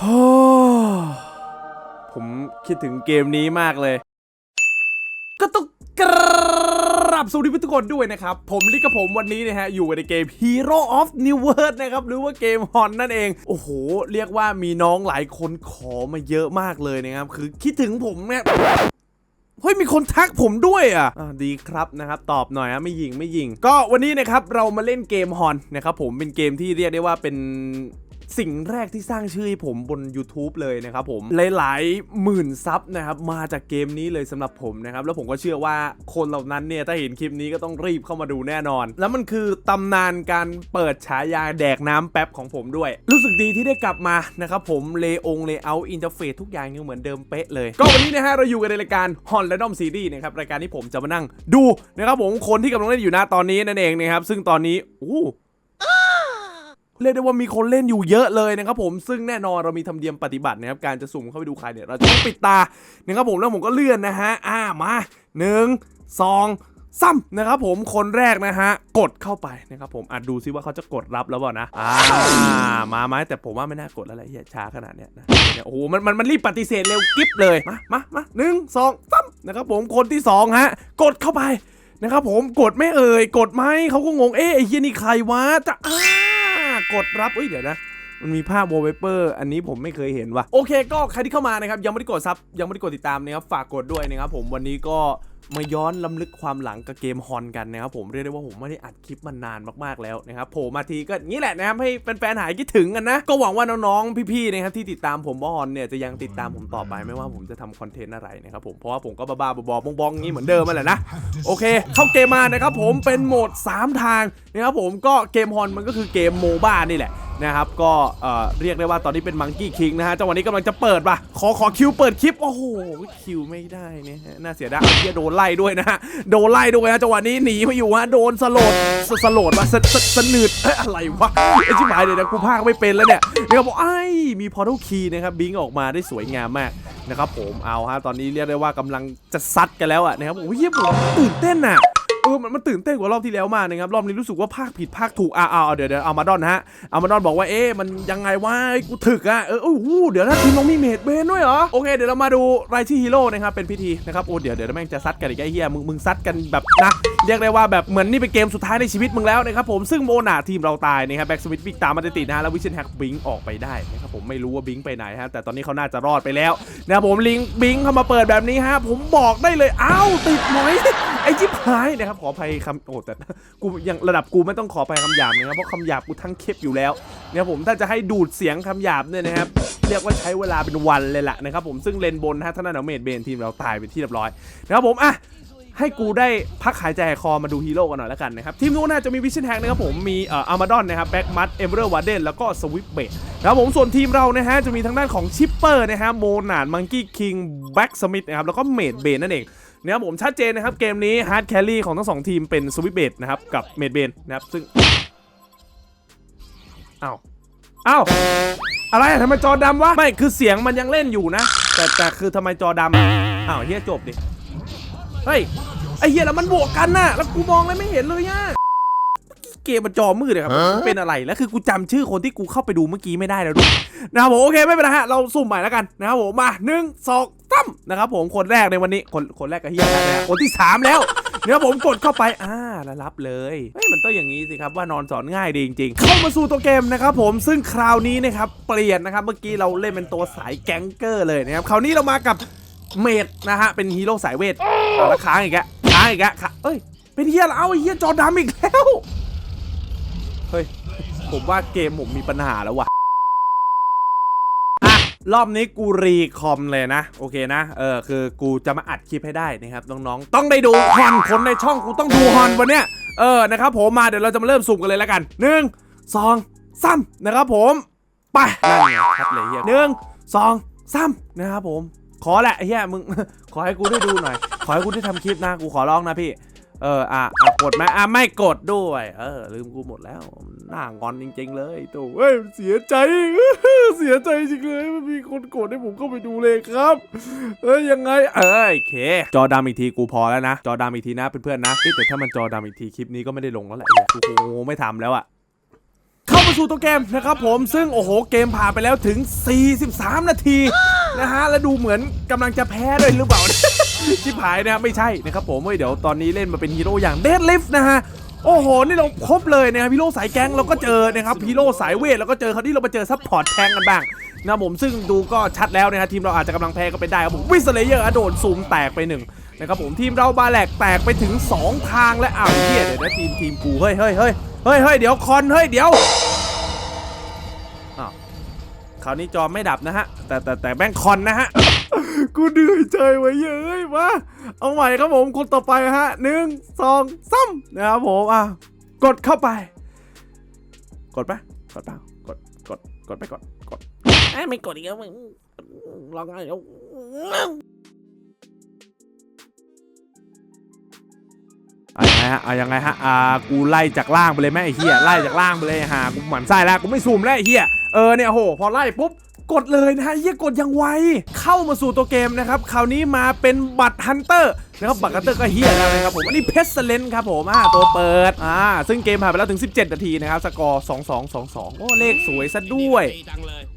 โอ้ผมคิดถึงเกมนี้มากเลย ก็ต้องกราบสวัสดีทุกคนด้วยนะครับ ผมลิกกับผมวันนี้นะฮะ อยู่ในเกม Hero of New World นะครับ หรือว่าเกมฮอนนั่นเอง โอ้โห เรียกว่ามีน้องหลายคนขอมาเยอะมากเลยนะครับ คือคิดถึงผมเนี่ยเฮ้ยมีคนทักผมด้วยอะอ่าดีครับนะครับ ตอบหน่อยนะไม่ยิงไม่ยิง ก็วันนี้นะครับเรามาเล่นเกมฮอนนะครับผมเป็นเกมที่เรียกได้ว่าเป็น สิ่งแรกที่สร้างชื่อให้ผมบน YouTube เลยนะครับผมหลายๆหมื่นซับนะครับมาจากเกมนี้เลยสำหรับผมนะครับแล้วผมก็เชื่อว่าคนเหล่านั้นเนี่ยถ้าเห็นคลิปนี้ก็ต้องรีบเข้ามาดูแน่นอน แล้วมันคือตำนานการเปิดฉายาแดกน้ำแป๊บของผมด้วย รู้สึกดีที่ได้กลับมานะครับผมเลองเลเอร์อินเทอร์เฟซทุกอย่างยังเหมือนเดิมเป๊ะเลย ก็วันนี้นะฮะเราอยู่กันในรายการฮอนและดอมซีรีส์นะครับรายการที่ผมจะมานั่งดูนะครับผมคนที่กำลังเล่นอยู่นะตอนนี้นั่นเองนะครับซึ่งตอนนี้อู้ เรียกได้ว่ามีคนเล่นอยู่เยอะเลยนะครับผมซึ่งแน่นอนเรามีธรรมเนียมปฏิบัตินะครับการจะสุ่มเข้าไปดูใครเนี่ยเราจะต้องปิดตานะครับผมแล้วผมก็เลื่อนนะฮะอ่ามาหนึ่งสองซ้ำนะครับผมคนแรกนะฮะ กดเข้าไปนะครับผมอะดูซิว่าเขาจะกดรับแล้วเปล่านะ อ่า มาไหมแต่ผมว่าไม่น่ากดแล้วแหละเหี้ยช้าขนาดเนี้ยนะเนี่ยโอ้โหมันมันมันรีบปฏิเสธเร็วกิ๊บเลย มามามาหนึ่งสองซ้ำนะครับผมคนที่สองฮะ กดเข้าไปนะครับผมกดไม่เอ่ย กดไหมเขาก็งงเอ๊ะไอ้เฮียนี่ใครวะจะอ้า กดรับเอ้ยเดี๋ยวนะมันมีภาพวอลเปเปอร์อันนี้ผมไม่เคยเห็นว่ะโอเค ก็ใครที่เข้ามานะครับยังไม่ได้กดซับยังไม่ได้กดติดตามนะครับฝากกดด้วยนะครับผมวันนี้ก็ มาย้อนล้ำลึกความหลังกับเกมฮอนกันนะครับผมเรียกได้ว่าผมไม่ได้อัดคลิปมานานมากๆแล้วนะครับโผล่มาทีก็งนี้แหละนะครับให้แฟนๆหายคิดถึงกันนะ ก็หวังว่าน้องๆพี่ๆนะครับที่ติดตามผมว่าฮอนเนี่ยจะยังติดตามผมต่อไปไม่ว่าผมจะทำคอนเทนต์อะไรนะครับผมเพราะว่าผมก็บ้าๆบอๆบองๆอย่างนี้เหมือนเดิมมาแหละนะโอเค เข้าเกมมานะครับผมเป็นโหมด 3 ทางนะครับผมก็เกมฮอนมันก็คือเกมโมบ้านี่แหละนะครับก็เอ่อเรียกได้ว่าตอนนี้เป็นมังกี้คิงนะฮะจังหวะนี้กำลังจะเปิดป่ะขอขอคิวเปิดคลิปโอ้โหคิวไม่ได้เนี่ยน่าเสียดายเอาเฮียโดนไล่ด้วยนะฮะโดนไล่ด้วยนะจังหวะนี้หนีมาอยู่ฮะโดนสโลดสโลดมาสสสนืดเอ้ยอะไรวะไอ้ชิบหายเดี๋ยวนะกูพากไม่เป็นแล้วเนี่ยนะครับบอกไอ้มีพอร์ทัลคีย์นะครับบิงออกมาได้สวยงามมากนะครับผมเอาฮะตอนนี้เรียกได้ว่ากำลังจะซัดกันแล้วอะนะครับโอ้ยเฮียผมตื่นเต้นอะ เออมันมันตื่นเต้นกว่ารอบที่แล้วมากนะครับ รอบนี้รู้สึกว่าภาคผิดภาคถูกอ่าอ่าเดี๋ยวเดี๋ยวเอามาดอนฮะเอามาดอนบอกว่าเอ๊ะมันยังไงวะกูถึกอะเออโอ้โหเดี๋ยวนะทีมน้องมีเมดเบนด้วยเหรอโอเคเดี๋ยวเรามาดูรายชื่อฮีโร่นะครับเป็นพิธีนะครับโอ้เดี๋ยวเดี๋ยวแม่งจะซัดกันอีกไอ้เหี้ยมึงมึงซัดกันแบบนะเรียกได้ว่าแบบเหมือนนี่เป็นเกมสุดท้ายในชีวิตมึงแล้วนะครับผมซึ่งโมนาทีมเราตายนะครับแบ็กสวิตวิกตามมาติดนะฮะแล้ววิชันแฮกบิงออกไปได้นะครับผมไม่รู้ว่าบิงไปไหนฮะแต่ตอนนี้เขาน่าจะรอดไปแล้วนะครับผมลิงบิงเข้ามาเปิดแบบนี้ฮะผมบอกได้เลยอ้าวติดหมอยไอ้จิ๊บหายนะครับขออภัยคำโอ้แต่กูยังระดับกูไม่ต้องขออภัยคำหยาบนะครับเพราะคำหยาบกูทั้งคลิปอยู่แล้วเนะครับผมถ้าจะให้ดูดเสียงคำหยาบเนี่ยนะครับเรียกว่าใช้เวลาเป็นวันเลยล่ะนะครับผมซึ่งเลนบนนะฮะท่านนั้นเอาเมดเบนทีมเราตายไปที่เรียบร้อยนะครับผมอะให้กูได้พักหายใจหายคอมาดูฮีโร่กันหน่อยแล้วกันนะครับ ทีมนู้นน่าจะมีวิชั่นแฮกนะครับผมมีเอ่ออาร์มาดอนนะครับแบ็กมัดเอเวอร์วาเดนแล้วก็สวิปเบดนะครับผมส่วนทีมเรานะฮะจะมีทางด้านของชิปเปอร์นะฮะโมนาดมังกี้คิงแบ็กสมิธนะครับแล้วก็เมดเบนนั่นเอง นะครับผมชัดเจนนะครับเกมนี้ฮาร์ดแครี่ของทั้งสองทีมเป็นสวิปเบดนะครับกับเมดเบนนะครับซึ่งอ้าวอ้าวอะไรอะทำไมจอดำวะ ไม่คือเสียงมันยังเล่นอยู่นะ แต่แต่คือทำไมจอดำอะอ้าวเฮียจบดิ เฮ้ยไอเหี้ยแล้วมันบวกกันน่ะ แล้วกูมองอะไรไม่เห็นเลยอะเกมมันจอมืดเลยครับมันเป็นอะไรแล้วคือกูจำชื่อคนที่กูเข้าไปดูเมื่อกี้ไม่ได้แล้วด้วยนะครับผมโอเคไม่เป็นไรฮะเราสุ่มใหม่แล้วกันนะครับผมมาหนึ่งสอง ตั้มนะครับผมคนแรกในวันนี้คนคนแรกกับเฮียนะฮะคนที่สามแล้วเนะครับผมกดเข้าไป อ่าแล้วรับเลยเฮ้ยมันต้องอย่างนี้สิครับว่านอนสอนง่ายดีจริง ๆ เข้ามาสู่ตัวเกมนะครับผมซึ่งคราวนี้นะครับเปลี่ยนนะครับเมื่อกี้เราเล่นเป็นตัวสายแก๊งเกอร์เลยนะครับคราวนี้เรามากับเมดนะฮะเป็นฮีโร่สายเวทเอาละค้างอีกแล้วค้างอีกแล้วค่ะเอ้ยเป็นเฮียแล้วเอาเฮียจอดำอีกแล้วเฮ้ยผมว่าเกมผมมีปัญหาแล้วว่ะ รอบนี้กูรีคอมเลยนะ โอเคนะ เออคือกูจะมาอัดคลิปให้ได้นะครับน้องๆ ต้องได้ดูฮอนคนในช่องกูต้องดูฮอนวันเนี้ย เออนะครับผมมาเดี๋ยวเราจะมาเริ่มสุ่มกันเลยแล้วกันหนึ่งสองสามนะครับผมไปนั่นไงครับเลยเฮียหนึ่งสองสามนะครับผม ขอแหละเฮียมึงขอให้กูได้ดูหน่อย ขอให้กูได้ทำคลิปนะ กูขอร้องนะพี่ เอออะอะกดไหมอะไม่กดด้วย เออ ลืมกูหมดแล้วหน้างอนจริง ๆ เลยตู่เฮ้ยเสียใจ เสียใจจริงเลยมันมีคนกดให้ผมเข้าไปดูเลยครับ เอ้ยยังไง เอ้ยโอเค จอดำอีกทีกูพอแล้วนะ จอดำอีกทีนะเพื่อนๆนะแต่ถ้ามันจอดำอีกทีคลิปนี้ก็ไม่ได้ลงแล้วแหละโอ้โหไม่ทำแล้วอะเข้ามาสู่สู่ตัวเกมนะครับผมซึ่งโอ้โหเกมผ่านไปแล้วถึง 43 นาทีนะฮะ และดูเหมือนกำลังจะแพ้ด้วยหรือเปล่า ชิบหายนะไม่ใช่นะครับผมเฮ้ยเดี๋ยวตอนนี้เล่นมาเป็นฮีโร่อย่างเดดลิฟนะฮะโอ้โห นี่เราครบเลยนะครับฮีโร่สายแก๊งเราก็เจอนะครับฮีโร่สายเวทเราก็เจอคราวนี้เรามาเจอซัพพอร์ตแทงกันบ้างนะครับผมซึ่งดูก็ชัดแล้วนะฮะทีมเราอาจจะกำลังแพ้ก็เป็นได้ครับผมวิสเลเยอร์โดนซูมแตกไปหนึ่งนะครับผมทีมเราบาแหลกแตกไปถึง 2 ทางและอ้าวเฮียเดี๋ยวนะทีมทีมกูเฮ้ยเฮ้ยเฮ้ยเฮ้ยเฮ้ยเดี๋ยวคอนเฮ้ยเดี๋ยวอ้าวคราวนี้จอไม่ดับนะฮะแต่แต่แต่แม่งคอนนะฮะ กูเหนื่อยใจไว้เย้ยมาเอาใหม่ครับผมคนต่อไปฮะหนึ่งสองสามนะครับผมอะกดเข้าไป กดปะกดเปล่ากดกดกดไปกดกดไม่กดอีกแล้วมึงลองอะไรแล้วเอายังไงฮะเอายังไงฮะ อ่า กูไล่จากล่างไปเลยแม่ไอ้เหี้ย ไล่จากล่างไปเลยหากูหมั่นไส้แล้ว กูไม่ซูมแล้วไอ้เหี้ย เออเนี่ยโห พอไล่ปุ๊บ กดเลยนะฮะเยี่ยกดยังไว เข้ามาสู่ตัวเกมนะครับคราวนี้มาเป็นบัตรฮันเตอร์ นะครับบัตรฮันเตอร์ก็เฮียแล้วนะครับผมอันนี้เพชรเลนครับผมอ่าตัวเปิดอ่าซึ่งเกมผ่านไปแล้วถึง 17 นาทีนะครับสกอร์ 2 2 2 2 โอ้เลขสวยซะด้วย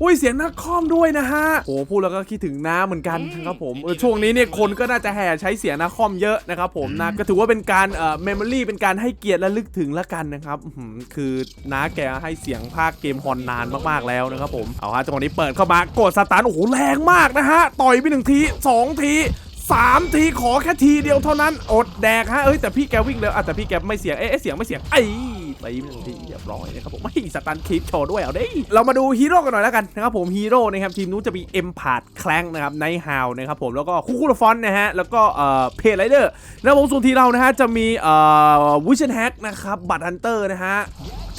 อุ้ยเสียงนักคอมด้วยนะฮะโอ้พูดแล้วก็คิดถึงน้าเหมือนกันนะครับผมเออช่วงนี้เนี่ยคนก็น่าจะแห่ใช้เสียงนักคอมเยอะนะครับผมนะก็ถือว่าเป็นการเอ่อเมมโมรี่เป็นการให้เกียรติและลึกถึงละกันนะครับคือน้าแกให้เสียงภาคเกมฮอนนานมากๆแล้วนะครับผมเอาฮะจังหวะนี้เปิดเข้ามากดสตาร์ทโอ้โหแรงมากนะฮะต่อยไปหนึ่งทีสองที สามทีขอแค่ทีเดียวเท่านั้น อดแดกฮะเอ้ยแต่พี่แกวิ่งเร็วอะแต่พี่แกไม่เสียงเอ๊ะเสียงไม่เสียงไอ้ตีไปหนึ่งทีเรียบร้อยนะครับผมไม่สตันคลิปโชว์ด้วยเอาดิเรามาดูฮีโร่กันหน่อยแล้วกันนะครับผมฮีโร่นะครับทีมนู้นจะมีเอ็มพาดแคลงนะครับไนฮาวนะครับผมแล้วก็คูคูลฟอนนะฮะแล้วก็เอ่อเพจไรเดอร์แล้วผมส่วนทีเรานะฮะจะมีเอ่อวิชันแฮกนะครับบัตฮันเตอร์นะฮะ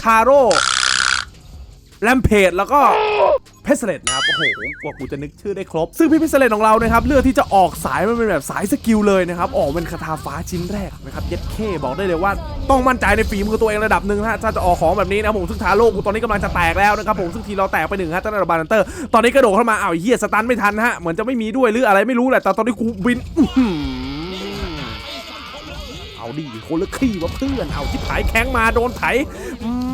คาโร่แลมเพจแล้วก็ เพสเลตนะครับ โอ้โห กว่ากูจะนึกชื่อได้ครบ ซึ่งพี่เพสเลตของเรานะครับ เลือกที่จะออกสายมันเป็นแบบสายสกิลเลยนะครับ ออกเป็นคาถาฟ้าชิ้นแรกนะครับ เย็ดเคบอกได้เลยว่า ต้องมั่นใจในฝีมือตัวเองระดับหนึ่งนะฮะถ้าจะออกของแบบนี้นะผมซึ่งทาโร่กูตอนนี้กำลังจะแตกแล้วนะครับผมซึ่งทีเราแตกไปหนึ่งฮะตั้งแต่บาร์เตอร์ตอนนี้กระโดดเข้ามาอ้าวเฮียสตันไม่ทันฮะเหมือนจะไม่มีด้วยหรืออะไรไม่รู้แหละแต่ตอนนี้กูบิน เอาดิคนละขี้วะเพื่อนเอาที่ผายแข้งมาโดนไถ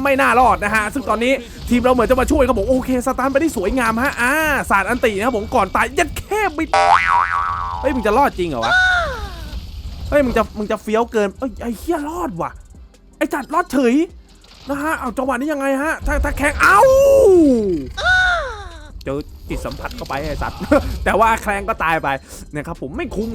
ไม่น่ารอดนะฮะ ซึ่งตอนนี้ทีมเราเหมือนจะมาช่วยครับผมโอเคสตาร์ไปได้สวยงามฮะอ่าศาสตร์อันตินะครับผมก่อนตายยัดแค่บิดเฮ้ยมึงจะรอดจริงเหรอวะเฮ้ยมึงจะมึงจะเฟี้ยวเกินเอ้ยไอ้เหี้ยรอดว่ะไอ้จัดรอดเฉยนะฮะเอาจังหวะนี้ยังไงฮะถ้าถ้าแข่งเอ้า เจอจิตสัมผัสเข้าไปไอ้สัตว์ แต่ว่าแคลงก็ตายไปนะครับผมไม่คุ้ม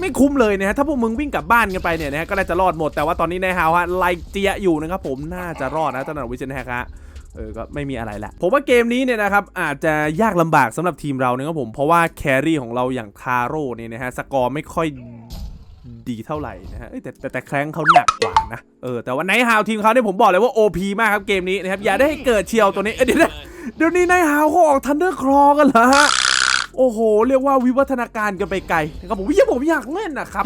ไม่คุ้มเลยนะฮะถ้าพวกมึงวิ่งกลับบ้านกันไปเนี่ยนะฮะก็น่าจะรอดหมดแต่ว่าตอนนี้ในฮาวฮะไล่เจียอยู่นะครับผมน่าจะรอดนะตอนนั้นวิเชนแฮกฮะเออ ก็ไม่มีอะไรละผมว่าเกมนี้เนี่ยนะครับ อาจจะยากลำบากสำหรับทีมเราเนะครับผม เพราะว่าแครี่ของเราอย่างคาโร่เนี่ยนะฮะ สกอร์ไม่ค่อยดีเท่าไหร่นะฮะแต่แต่แต่แครงเขาหนักกว่านะ เออ แต่ว่าในฮาวทีมเขาเนี่ยผมบอกเลยว่า OP มากครับเกมนี้นะครับ อย่าได้ให้เกิดเชียวตัวนี้เอ้ยเดี๋ยวนะ เดี๋ยวนี้นายฮาวเขาออกทันเดอร์ครอกันเหรอฮะ โอ้โห เรียกว่าวิวัฒนาการกันไปไกลนะครับผมวิผมอยากเล่นนะครับ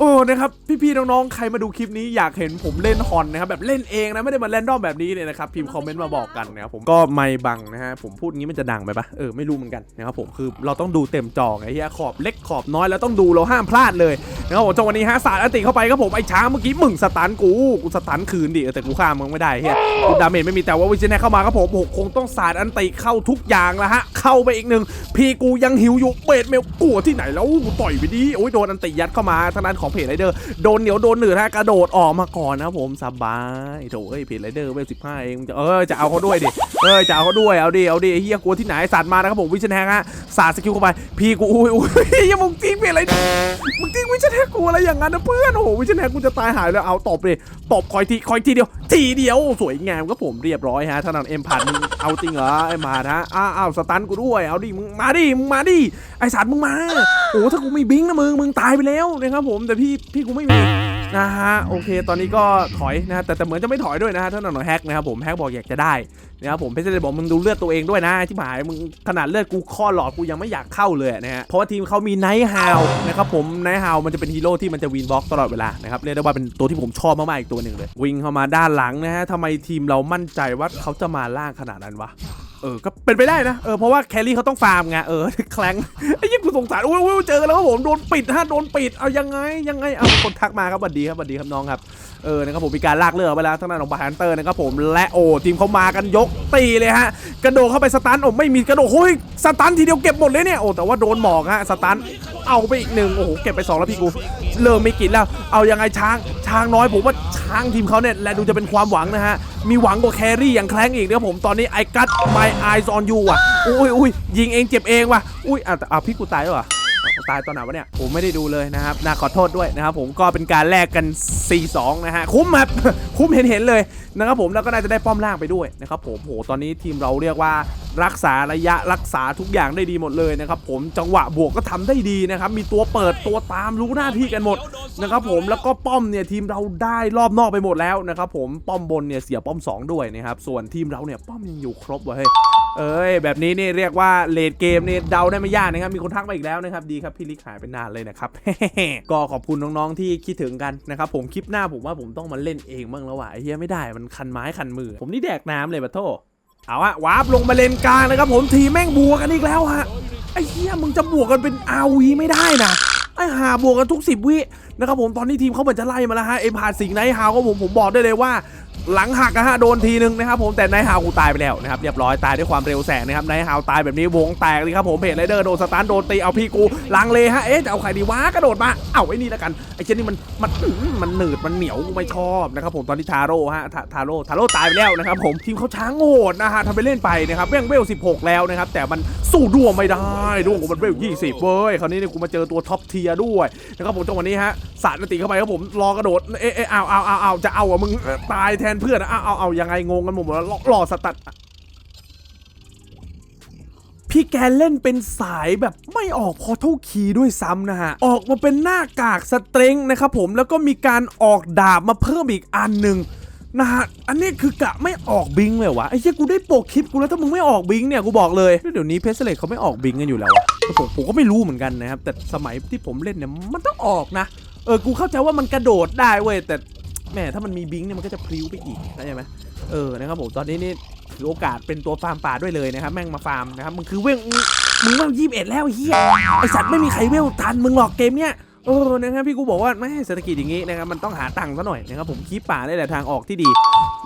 โอ้นะครับพี่ๆน้องๆใครมาดูคลิปนี้อยากเห็นผมเล่นฮอนนะครับแบบเล่นเองนะไม่ได้มาเล่นดอมแบบนี้เนี่ยนะครับพิมพ์คอมเมนต์มาบอกกันนะครับผมก็ไม่บังนะฮะผมพูดงี้มันจะดังไปปะเออไม่รู้เหมือนกันนะครับผมคือเราต้องดูเต็มจอไงเฮียขอบเล็กขอบน้อยแล้วต้องดูเราห้ามพลาดเลยนะครับผมจังหวะนี้ฮะสาดอันติเข้าไปครับผมไอ้ช้างเมื่อกี้มึงสตันกูกูสตันคืนดิแต่กูฆ่ามึงไม่ได้เฮียกูดาเมจไม่มีแต่ว่าวิจิเนเข้ามาครับผมโอ้โหคงต้องสาดอันติเข้าทุกอย่างแล้วฮะเข้าไปอีกหนึ่งพี่กูยังหิวอยู่เบดเมลกลัวที่ไหนแล้วกูต่อยไปดิโอ้ยโดนอันติยัดเข้ามาทางด้านของเพจไรเดอร์โดนเหนียวโดนหนืดฮะกระโดดออกมาก่อนนะครับผมสบายโถเอ้ยเพจไรเดอร์เวลสิบห้าเองเออจะเอาเขาด้วยดิเออจะเอาเขาด้วยเอาดิเอาดิเฮียกลัวที่ไหนสาดมานะครับผมวิจิเน่ฮะสาดสกิลเข้าไปพี่กูอุ้ยอุ้ยยังมึงจริงเพจไรเดอร์มึงจริงวิจิเน่กูอะไรอย่างนั้นนะเพื่อนโอ้โหวิจิเน่กูจะตายหายแล้วเอาตบเลยตบคอยทีคอยทีเดียว ทีเดียวสวยงามครับผมเรียบร้อยฮะท่านั้นเอ็มผ่านมึงเอาจริงเหรอไอ้มานะอ้าวอ้าวสตันกูด้วยเอาดิมึงมาดิมึงมาดิไอ้สัตว์มึงมาโอ้ถ้ากูไม่บิงนะมึงมึงตายไปแล้วนะครับผมแต่พี่พี่กูไม่มีนะฮะโอเค ตอนนี้ก็ถอยนะฮะแต่แต่เหมือนจะไม่ถอยด้วยนะฮะท่านหน่อยแฮกนะครับผมแฮกบอกอยากจะได้นะครับผมเพชรเลยบอกมึงดูเลือดตัวเองด้วยนะที่หมายมึงขนาดเลือดกูข้อหลอดกูยังไม่อยากเข้าเลยนะฮะเพราะว่าทีมเขามีไนท์ฮาวนะครับผมไนท์ฮาวมันจะเป็นฮีโร่ที่มันจะวินบล็อกตลอดเวลานะครับเรียกได้ว่าเป็นตัวที่ผมชอบมากๆอีกตัวหนึ่งเลย วิ่งเข้ามาด้านหลังนะฮะทำไมทีมเรามั่นใจว่าเขาจะมาล่างขนาดนั้นวะ เออ ก็เป็นไปได้นะ เออ เพราะว่าแครี่เขาต้องฟาร์มไง เออ แคลงไอ้ยิ่งกูสงสารอุ้ยอุ้ยเจอกันแล้วครับผม โดนปิดฮะ โดนปิด เอายังไง ยังไง เอาคนทักมาครับสวัสดีครับสวัสดีครับน้องครับ เออ นะครับผม มีการลากเลือไปแล้วทางด้านของบาฮันเตอร์นะครับผม และโอ้ทีมเขามากันยกตีเลยฮะ กระโดดเข้าไปสตันโอ้ไม่มีกระโดด โอ้ย สตันทีเดียวเก็บหมดเลยเนี่ย โอ้ แต่ว่าโดนหมอกฮะ สตัน เอาไปอีกหนึ่งโอ้โห เก็บไปสองแล้วพี่กู เริ่มไม่กินแล้ว เอายังไงช้าง ช้างน้อยผมว่าช้างทีมเขาเนี่ย และดูจะเป็นความหวังนะฮะ มีหวังกว่าแครี่อย่างแคลงอีกนะผมตอนนี้ไอ้กัด my eyes on you อะ อุ้ยอุ้ยยิงเองเจ็บเองว่ะ อุ้ยอะแต่อะพี่กูตายแล้วเหรอตายตอนไหนวะเนี่ยผมไม่ได้ดูเลยนะครับน่าขอโทษด้วยนะครับผมก็เป็นการแลกกัน 4-2 นะฮะ คุ้มครับ คุ้มเห็นเห็นๆเลยนะครับผมแล้วก็น่าจะได้ป้อมล่างไปด้วยนะครับผมโหตอนนี้ทีมเราเรียกว่า รักษาระยะรักษาทุกอย่างได้ดีหมดเลยนะครับผมจังหวะบวกก็ทำได้ดีนะครับมีตัวเปิดตัวตามรู้หน้าที่กันหมดนะครับผมแล้วก็ป้อมเนี่ยทีมเราได้รอบนอกไปหมดแล้วนะครับผมป้อมบนเนี่ยเสียป้อม 2 ด้วยนะครับส่วนทีมเราเนี่ยป้อมยังอยู่ครบเว้ยเอ้ยแบบนี้นี่เรียกว่าเลดเกมเนี่ยเดาได้ไม่ยากนะครับมีคนทักมาอีกแล้วนะครับดีครับพี่ลิกหายไปนานเลยนะครับก็ขอบคุณน้องๆที่คิดถึงกันนะครับผมคลิปหน้าผมว่าผมต้องมาเล่นเองบ้างแล้วว่ะไอ้เฮียไม่ได้มันคันไม้คันมือ ผมนี่แดกน้ำเลยปะโท เอาอะวาร์ปลงมาเลนกลางนะครับผมทีแม่งบวกกันอีกแล้วฮะไอ้เฮียมึงจะบวกกันเป็นอาวีไม่ได้นะไอ้หาบวกกันทุกสิบวิ นะครับผมตอนนี้ทีมเขาเหมือนจะไล่มาแล้วฮะไอ้ผ่านสิงไนท์ฮาวก็ผมผมบอกได้เลยว่าหลังหักนะฮะโดนทีนึงนะครับผมแต่ไนท์ฮาวกูตายไปแล้วนะครับเรียบร้อยตายด้วยความเร็วแสงนะครับไนท์ฮาวตายแบบนี้วงแตกเลยครับผมเพจไรเดอร์โดนสตาร์โดนตีเอาพี่กูลังเลฮะเอ๊ะจะเอาใครดีวะกระโดดมาเอาไอ้นี่แล้วกันไอ้เจนนี่มันมันมันหนืดมันเหนียวกูไม่ชอบนะครับผมตอนนี้ทาโร่ฮะทาโร่ทาโร่ตายไปแล้วนะครับผมทีมเขาช้างโหดนะฮะทำไปเล่นไปนะครับแม่งเวล16แล้วนะครับแต่มันสู้ด้วงไม่ได้ดวงกูมันเวล20เว้ยคราวนี้เนี่ยกูมาเจอตัวท็อปเทียร์ด้วยนะครับผมจังหวะนี้ฮะสาดนติเข้าไปครับผมรอกระโดดเอ๊ะเอ๊ะเอาเอาเอาเอาจะเอาอะมึงตายแทนเพื่อนอะเอาเอาเอายังไงงงกันหมดแล้วรอรอสตัดพี่แกเล่นเป็นสายแบบไม่ออกพอเท่าคีด้วยซ้ำนะฮะ ออกมาเป็นหน้ากากสเตรงนะครับผมแล้วก็มีการออกดาบมาเพิ่มอีกอันหนึ่งนะฮะ อันนี้คือกะไม่ออกบิงเลยวะไอ้เหี้ยกูได้โปกคลิปกูแล้วถ้ามึงไม่ออกบิงเนี่ยกูบอกเลย เดี๋ยวนี้เพสเลตเขาไม่ออกบิงกันอยู่แล้วผมผมก็ไม่รู้เหมือนกันนะครับ แต่สมัยที่ผมเล่นเนี่ยมันต้องออกนะ เออกูเข้าใจว่ามันกระโดดได้เว้ยแต่แหมถ้ามันมีบิงเนี่ยมันก็จะพลิ้วไปอีกเข้าใจไหมเออนะครับผมตอนนี้นี่ถือโอกาสเป็นตัวฟาร์มป่าด้วยเลยนะครับแม่งมาฟาร์มนะครับมึงคือเวลมึงมึงเวลยี่สิบเอ็ดแล้วเฮียไอสัตว์ไม่มีใครเวลทันมึงหรอกเกมเนี้ยเออนะครับพี่กูบอกว่าไม่เศรษฐกิจอย่างงี้นะครับมันต้องหาตังค์ซะหน่อยนะครับผมคีบป่าได้แหละทางออกที่ดี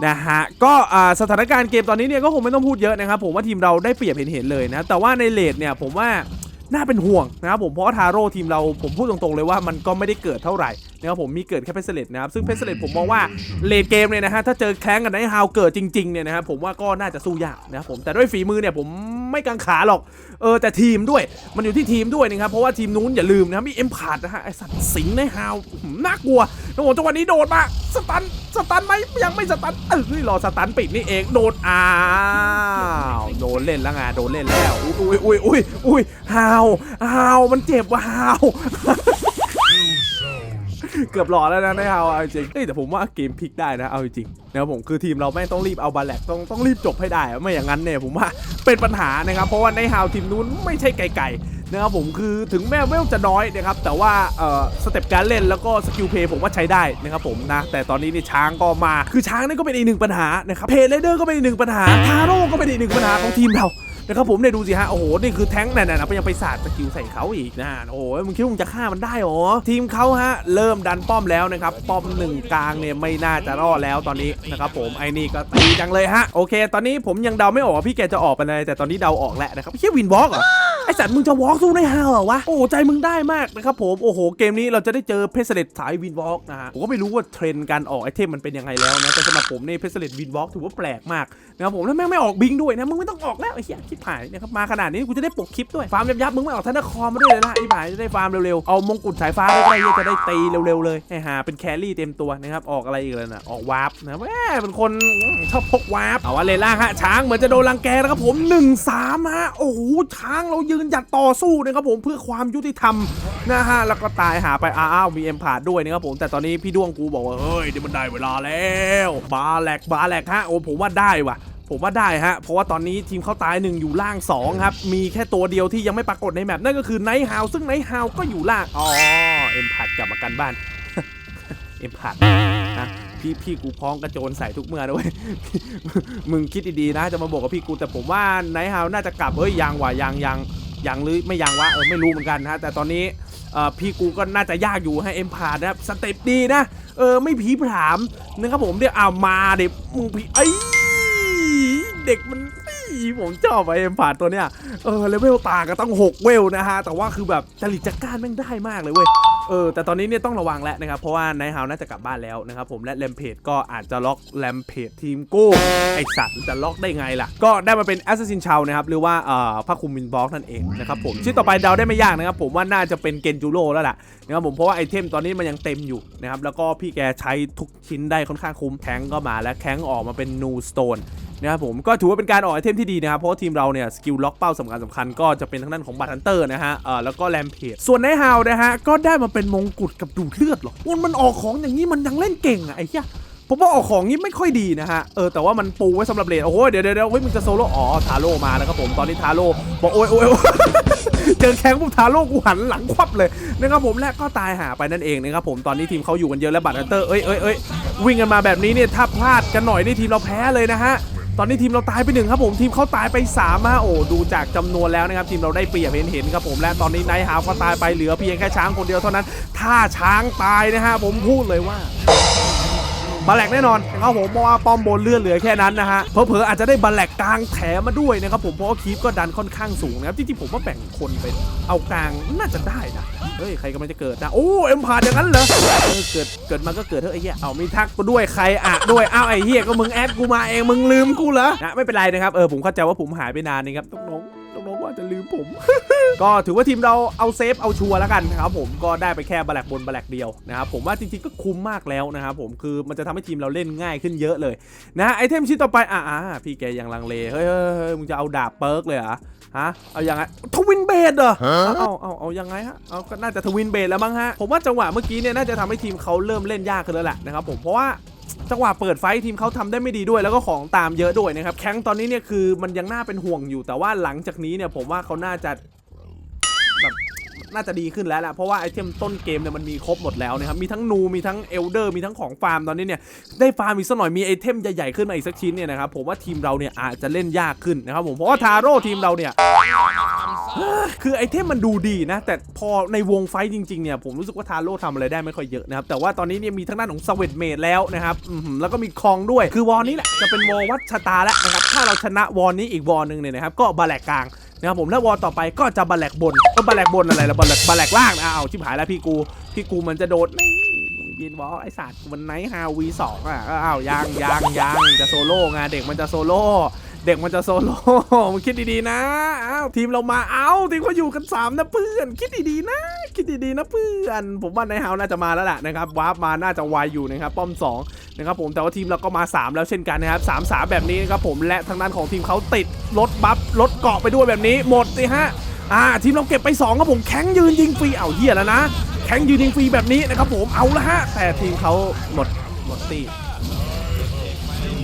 นะฮะก็สถานการณ์เกมตอนนี้เนี่ยก็คงไม่ต้องพูดเยอะนะครับผมว่าทีมเราได้เปรียบเห็นๆเลยนะแต่ว่าในเลดเนี่ยผมว่า น่าเป็นห่วงนะครับผมเพราะว่าทาโร่ทีมเราผมพูดตรงๆเลยว่ามันก็ไม่ได้เกิดเท่าไหร่ นะครับผมมีเกิดแค่เพสเลตนะครับซึ่งเพสเลตผมมองว่าเลดเกมเนี่ยนะฮะถ้าเจอแข้งกับไนท์ฮาวเกิดจริงๆเนี่ยนะครับผมว่าก็น่าจะสู้ยากนะครับผมแต่ด้วยฝีมือเนี่ยผมไม่กังขาหรอกเออแต่ทีมด้วยมันอยู่ที่ทีมด้วยนะครับเพราะว่าทีมนู้นอย่าลืมนะครับมีเอ็มพาดนะฮะไอสัตว์สิงไนท์ฮาวน่ากลัวนะผมจังหวะนี้โดดมาสตันสตันไหมยังไม่สตันเออรอสตันปิดนี่เองโดนอ้าวโดนเล่นแล้วไงโดนเล่นแล้วอุ้ยอุ้ยอุ้ยอุ้ยฮาวฮาวมันเจ็บว่ะฮาว เกือบหล่อแล้วนะนะเอาเอาจริงเอ้ยแต่ผมว่าเกมพลิกได้นะเอาจริงนะครับผมคือทีมเราแม่งต้องรีบเอาบาแลกต้องต้องรีบจบให้ได้ไม่อย่างนั้นเนี่ยผมว่าเป็นปัญหานะครับเพราะว่าในฮาวทีมนู้นไม่ใช่ไกลๆนะครับผมคือถึงแม้เวลจะน้อยนะครับแต่ว่าเอ่อสเต็ปการเล่นแล้วก็สกิลเพย์ผมว่าใช้ได้นะครับผมนะแต่ตอนนี้นี่ช้างก็มาคือช้างนี่ก็เป็นอีกหนึ่งปัญหานะครับเพย์เลเดอร์ก็เป็นอีกหนึ่งปัญหาทาโร่ก็เป็นอีกหนึ่งปัญหาของทีมเรา นะครับผมเนี่ยดูสิฮะโอ้โหนี่คือแท้งนั่นนะยังไปสาดสกิลใส่เขาอีกนะโอ้โหมึงคิดว่ามึงจะฆ่ามันได้หรอทีมเขาฮะเริ่มดันป้อมแล้วนะครับป้อมหนึ่งกลางเนี่ยไม่น่าจะรอดแล้วตอนนี้นะครับผมไอ้นี่ก็ตีจังเลยฮะโอเค ตอนนี้ผมยังเดาไม่ออกว่าพี่แกจะออกไปไหนแต่ตอนนี้เดาออกแล้วนะครับเฮียวินวอล์กเหรอ อสัตว์มึงจะวอล์กสู้ได้ฮาวเหรอวะ โอ้ใจมึงได้มากนะครับผม โอ้โห เกมนี้เราจะได้เจอเพสเลตสายวินวอล์กนะฮะ ผมก็ไม่รู้ว่าเทรนด์การออกไอเทมมันเป็นยังไงแล้วนะ แต่สำหรับผมเนี่ยเพสเลตวินวอล์กถือว่าแปลกมากนะครับผมแล้วแม่งไม่ออกบิงด้วยนะ มึงไม่ต้องออกแล้วไอ้เหี้ยคิดหายนะครับมาขนาดนี้กูจะได้ปกคลิปด้วย ฟาร์มยับๆมึงไม่ออกธนาคารมาด้วยเลยนะไอ้หายจะได้ฟาร์มเร็วๆ เอามงกุฎสายฟ้าได้ๆจะได้ตีเร็วๆเลยให้หาเป็นแครี่เต็มตัวนะครับ ออกอะไรอีกเลยนะออกวาร์ปนะแม่เป็นคนชอบพกวาร์ปเอาว่าเลล่าฮะช้างเหมือนจะโดนรังแกนะครับผม1นสามฮะโอ้โหช้างเรายืนหยัดต่อสู้นะครับผมเพื่อความยุติธรรมนะฮะแล้วก็ตายหาไปอ้าวมีเอ็มพาดด้วยนะครับผมแต่ตอนนี้พี่ด้วงกูบอกว่าเฮ้ยเดี๋ยวมันได้เวลาแล้วบาแหลกบาแหลกฮะโอ้ผมว่าได้ว่ะผมว่าได้ฮะ เพราะว่าตอนนี้ทีมเขาตายหนึ่งอยู่ล่าง 2 ครับ มีแค่ตัวเดียวที่ยังไม่ปรากฏในแมปนั่นก็คือไนท์ฮาวซึ่งไนท์ฮาวก็อยู่ล่าง อ๋อ เอ็มพัดกลับมากันบ้าน เอ็มพัดนะพี่พี่กูพ้องกระโจนใส่ทุกเมื่อด้วยมึงคิดดีๆนะ จะมาบอกกับพี่กูแต่ผมว่าไนท์ฮาวน่าจะกลับเฮ้ยยังว่ะยังยังยัง ยังหรือไม่ยังวะเออไม่รู้เหมือนกันนะแต่ตอนนี้พี่กูก็น่าจะยากอยู่ให้เอ็มผ่านนะครับสเต็ปดีนะเออไม่ผีผามนะครับผมเดี๋ยวเอามาเด็กมึงผีไอ้ยเด็กมัน ผมชอบไอเอ็มผ่านตัวเนี้ยเออเลเวลต่างกันต้อง6เวลนะฮะแต่ว่าคือแบบจริตจักร้านแม่งได้มากเลยเว้ยเออแต่ตอนนี้เนี่ยต้องระวังแล้วนะครับเพราะว่านท์ฮาวน่าจะกลับบ้านแล้วนะครับผมและแรมเพจก็อาจจะล็อกแรมเพจทีมกู้ไอสัตว์จะล็อกได้ไงล่ะ ก็ได้มาเป็นแอสซัสซินชาวนะครับหรือว่าเอ่อพระคุมมินบล็อกนั่นเองนะครับผมชิ้นต่อไปเดาได้ไม่ยากนะครับผมว่าน่าจะเป็นเกนจูโร่แล้วล่ะนะครับผมเพราะว่าไอเทมตอนนี้มันยังเต็มอยู่นะครับแล้วก็พี่แกใช้ทุกชิ้นได้ค่อนข้างคุ้มแข้งก็มาแล้วแข้งออกมาเป็นนูสโตน นะครับผมก็ถือว่าเป็นการออกไอเทมที่ดีนะครับเพราะว่าทีมเราเนี่ยสกิลล็อกเป้าสำคัญสำคัญก็จะเป็นทางด้านของบัตฮันเตอร์นะฮะเอ่อแล้วก็แรมเพจส่วนในฮาวนะฮะก็ได้มาเป็นมงกุฎกับดูดเลือดหรอมันมันออกของอย่างนี้มันยังเล่นเก่งอะไอ้เหี้ยผมว่าออกของนี้ไม่ค่อยดีนะฮะ เออแต่ว่ามันปูไว้สำหรับเลนโอ้โหเดี๋ยวเดี๋ยวเดี๋ยวเฮ้ยมึงจะโซโล่ อ๋อ ทาโร่มาแล้วครับผม ตอนนี้ทาโร่บอกโอ้ยโอ้ยเจอแข้งปุ๊บทาโร่กูหันหลังควับเลยนะครับผมและก็ตายหาไปนั่นเองนะครับผม ตอนนี้ทีมเขาอยู่กันเยอะและบัตฮันเตอร์ เอ้ยเอ้ยเอ้ยวิ่งกันมาแบบนี้เนี่ยถ้าพลาดกันหน่อยนี่ทีมเราแพ้เลยนะฮะ ตอนนี้ทีมเราตายไปหนึ่งครับผมทีมเขาตายไป3ามฮะโอ้ดูจากจำนวนแล้วนะครับทีมเราได้เปรียบเห็นเห็นครับผมและตอนนี้ไนท์ฮาวก็ตายไปเหลือเพียงแค่ช้างคนเดียวเท่านั้น ถ้าช้างตายนะฮะผมพูดเลยว่า บาแลกแน่นอนนะครับผมเพราะว่าป้อมบนเลือดเหลือแค่นั้นนะฮะ เผลอๆอาจจะได้บาแลกกลางแถมมาด้วยนะครับผมเพราะว่าคีฟก็ดันค่อนข้างสูงนะครับจริงๆผมว่าแบ่งคนเป็นเอากลางน่าจะได้นะเฮ้ยใครกำลังจะเกิดนะโอ้เอ็มพาดอย่างนั้นเหรอเออเกิดเกิดมาก็เกิดเถอะไอ้เหี้ยเอามีทักกูด้วยใครอะด้วยอ้าวไอ้เหี้ยก็มึงแอดกูมาเองมึงลืมกูเหรอนะไม่เป็นไรนะครับเออผมเข้าใจว่าผมหายไปนานนะครับน้อง องๆว่าจะลืมผม ก็ถือว่าทีมเราเอาเซฟเอาชัวร์แล้วกันนะครับผมก็ได้ไปแค่บาแลกบนบาแลกเดียวนะครับผมว่าจริงๆก็คุ้มมากแล้วนะครับผมคือมันจะทำให้ทีมเราเล่นง่ายขึ้นเยอะเลยนะฮะไอเทมชิ้นต่อไปอะอะพี่แกยังลังเลเฮ้ยเฮ้ยเฮ้ยมึงจะเอาดาบเปิร์กเลยเหรอฮะเอายังไงทวินเบดเหรอเอาเอาเอาเอายังไงฮะเอาก็น่าจะทวินเบดแล้วมั้งฮะผมว่าจังหวะเมื่อกี้เนี่ยน่าจะทำให้ทีมเขาเริ่มเล่นยากขึ้นแล้วแหละนะครับผมเพราะว่า จังหวะเปิดไฟทีมเขาทำได้ไม่ดีด้วยแล้วก็ของตามเยอะด้วยนะครับแข้งตอนนี้เนี่ยคือมันยังน่าเป็นห่วงอยู่แต่ว่าหลังจากนี้เนี่ยผมว่าเขาน่าจะแบบน่าจะดีขึ้นแล้วแหละเพราะว่าไอเทมต้นเกมเนี่ยมันมีครบหมดแล้วนะครับมีทั้งนูมีทั้งเอลเดอร์มีทั้งของฟาร์มตอนนี้เนี่ยได้ฟาร์มอีกสักหน่อยมีไอเทมใหญ่ๆขึ้นมาอีกสักชิ้นเนี่ยนะครับผมว่าทีมเราเนี่ยอาจจะเล่นยากขึ้นนะครับผมเพราะว่าทาโร่ทีมเราเนี่ย คือไอเทมมันดูดีนะ แต่พอในวงไฟจริงๆเนี่ยผมรู้สึกว่าทาโร่ทำอะไรได้ไม่ค่อยเยอะนะครับ แต่ว่าตอนนี้เนี่ยมีทั้งด้านของสวีทเมดแล้วนะครับแล้วก็มีคองด้วย คือวอลนี้แหละจะเป็นวอลวัดชะตาแล้วนะครับ ถ้าเราชนะวอลนี้อีกวอลหนึ่งเนี่ยนะครับก็บาแลกกลางนะครับผมแล้ววอลต่อไปก็จะบาแลกบนก็บาแลกบนอะไรละบาแลกบาแลกล่างนะอ้าวชิบหายแล้วพี่กูพี่กูมันจะโดดไม่ยินวอลไอสัตว์มันไนท์ฮาวีสองอะอ้าวยังยังยังจะโซโล่ไงเด็กมันจะโซโล่ เด็กมันจะโซโล่มึงคิดดีๆนะอ้าวทีมเรามาเอ้าทีมเขาอยู่กัน3นะเพื่อน คิดดีๆนะ คิดดีๆนะเพื่อน ผมว่าในเฮาน่าจะมาแล้วแหละนะครับวาร์ปมาน่าจะไวอยู่นะครับป้อม2นะครับผมแต่ว่าทีมเราก็มา 3 แล้วเช่นกันนะครับ3 3แบบนี้นะครับผมและทางด้านของทีมเขาติดรถบัฟรถเกาะไปด้วยแบบนี้หมดสิฮะอ่าทีมเราเก็บไป2ครับผมแข้งยืนยิงฟรีเอาเฮียแล้วนะแข้งยืนยิงฟรีแบบนี้นะครับผมเอาละฮะแต่ทีมเขาหมดหมดตี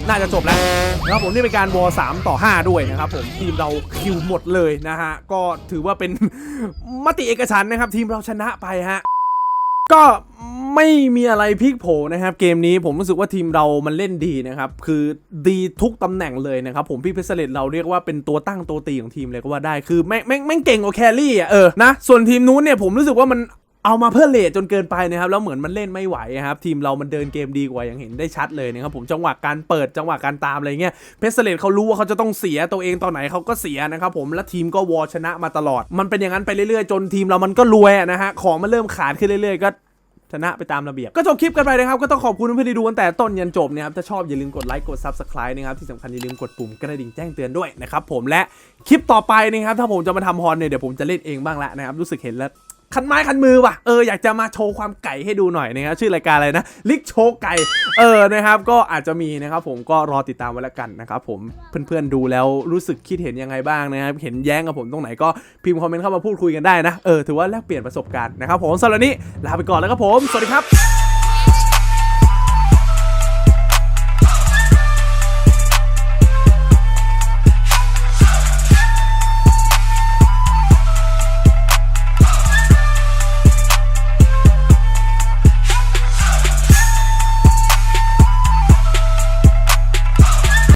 น่าจะจบแล้วนะครับผมนี่เป็นการวอล3ต่อ 5 ด้วยนะครับผมทีมเราคิวหมดเลยนะฮะก็ถือว่าเป็นมติเอกฉันนะครับ ทีมเราชนะไปฮะก็ไม่มีอะไรพลิกโผนะครับ เกมนี้ผมรู้สึกว่าทีมเรามันเล่นดีนะครับ คือดีทุกตำแหน่งเลยนะครับ ผมพี่เพชรเสลดเราเรียกว่าเป็นตัวตั้งตัวตีของทีมเลยก็ว่าได้คือแม่งแม่งแม่งเก่งกว่าแครี่อะเออนะส่วนทีมนู้นเนี่ยผมรู้สึกว่ามัน เอามาเพื่อเลทจนเกินไปนะครับแล้วเหมือนมันเล่นไม่ไหวครับทีมเรามันเดินเกมดีกว่าอย่างเห็นได้ชัดเลยนะครับผมจังหวะการเปิดจังหวะการตามอะไรเงี้ยเพชรเลตเขารู้ว่าเขาจะต้องเสียตัวเองตอนไหนเขาก็เสียนะครับผมและทีมก็วอลชนะมาตลอด มันเป็นอย่างนั้นไปเรื่อยๆ จนทีมเรามันก็รวยนะฮะของมันเริ่มขาดขึ้นเรื่อยๆก็ชนะไปตามระเบียบ ก็จบคลิปกันไปนะครับ ก็ต้องขอบคุณเพื่อนที่ดูตั้งแต่ต้นยันจบนะครับ ถ้าชอบอย่าลืมกดไลค์กด Subscribe นะครับ ที่สำคัญอย่าลืมกดปุ่มกระดิ่งแจ้งเตือนด้วยนะครับผมและคลิปต่อไปนะครับ ถ้าผมจะมาทำฮอนเนี่ยเดี๋ยวผมจะเล่นเองบ้างละนะครับรู้สึกเห็นแล้ว คันไม้คันมือว่ะเอออยากจะมาโชว์ความไก่ให้ดูหน่อยนะครับชื่อรายการอะไรนะลิกโชว์ไก่เออนะครับก็อาจจะมีนะครับผมก็รอติดตามไว้ละกันนะครับผมเพื่อนๆดูแล้วรู้สึกคิดเห็นยังไงบ้างนะครับเห็นแย้งกับผมตรงไหนก็พิมพ์คอมเมนต์เข้ามาพูดคุยกันได้นะเออถือว่าแลกเปลี่ยนประสบการณ์นะครับผมสำหรับนนี้ลาไปก่อนแล้วครับผมสวัสดีครับ